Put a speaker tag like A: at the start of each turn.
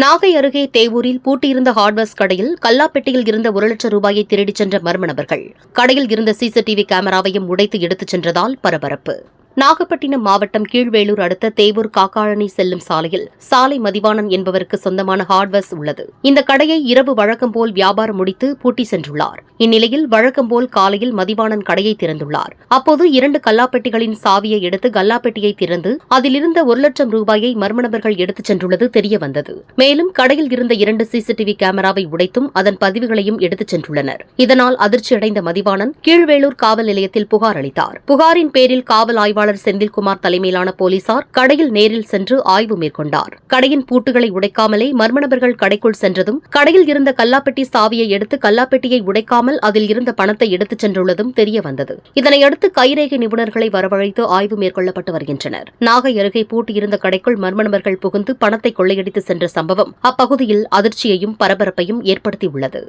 A: நாகை அருகே தேவூரில் பூட்டியிருந்த ஹார்ட்வேர்ஸ் கடையில் கல்லாப்பெட்டியில் இருந்த ஒரு லட்சம் ரூபாயை திருடிச் சென்ற மர்ம நபர்கள். கடையில் இருந்த சிசிடிவி கேமராவையும் உடைத்து எடுத்துச் சென்றதால் பரபரப்பு. நாகப்பட்டினம் மாவட்டம் கீழ்வேலூர் அடுத்த தேவூர் காக்காழனி செல்லும் சாலையில் சாலை மதிவாணன் என்பவருக்கு சொந்தமான ஹார்ட்வேர்ஸ் உள்ளது. இந்த கடையை இரவு வழக்கம் போல் வியாபாரம் முடித்து பூட்டி சென்றுள்ளார். இந்நிலையில் வழக்கம் போல் காலையில் மதிவாணன் கடையை திறந்துள்ளார். அப்போது இரண்டு கல்லாப்பெட்டிகளின் சாவியை எடுத்து கல்லாப்பெட்டியை திறந்து அதிலிருந்த ஒரு லட்சம் ரூபாயை மர்ம நபர்கள் எடுத்துச் சென்றுள்ளது தெரியவந்தது. மேலும் கடையில் இருந்த இரண்டு சிசிடிவி கேமராவை உடைத்தும் அதன் பதிவுகளையும் எடுத்துச் சென்றுள்ளனர். இதனால் அதிர்ச்சியடைந்த மதிவாணன் கீழ்வேலூர் காவல் நிலையத்தில் புகார் அளித்தார். புகாரின் பேரில் காவல் ஆய்வாளர் செந்தில்குமார் தலைமையிலான போலீசார் கடையில் நேரில் சென்று ஆய்வு மேற்கொண்டார். கடையின் பூட்டுகளை உடைக்காமலே மர்ம நபர்கள் கடைக்குள் சென்றதும் கடையில் இருந்த கல்லாப்பெட்டி சாவியை எடுத்து கல்லாப்பெட்டியை உடைக்காமல் அதில் இருந்த பணத்தை எடுத்துச் சென்றுள்ளதும் தெரியவந்தது. இதனையடுத்து கைரேகை நிபுணர்களை வரவழைத்து ஆய்வு மேற்கொள்ளப்பட்டு வருகின்றனர். நாகை அருகே பூட்டியிருந்த கடைக்குள் மர்ம நபர்கள் புகுந்து பணத்தை கொள்ளையடித்து சென்ற சம்பவம் அப்பகுதியில் அதிர்ச்சியையும் பரபரப்பையும் ஏற்படுத்தியுள்ளது.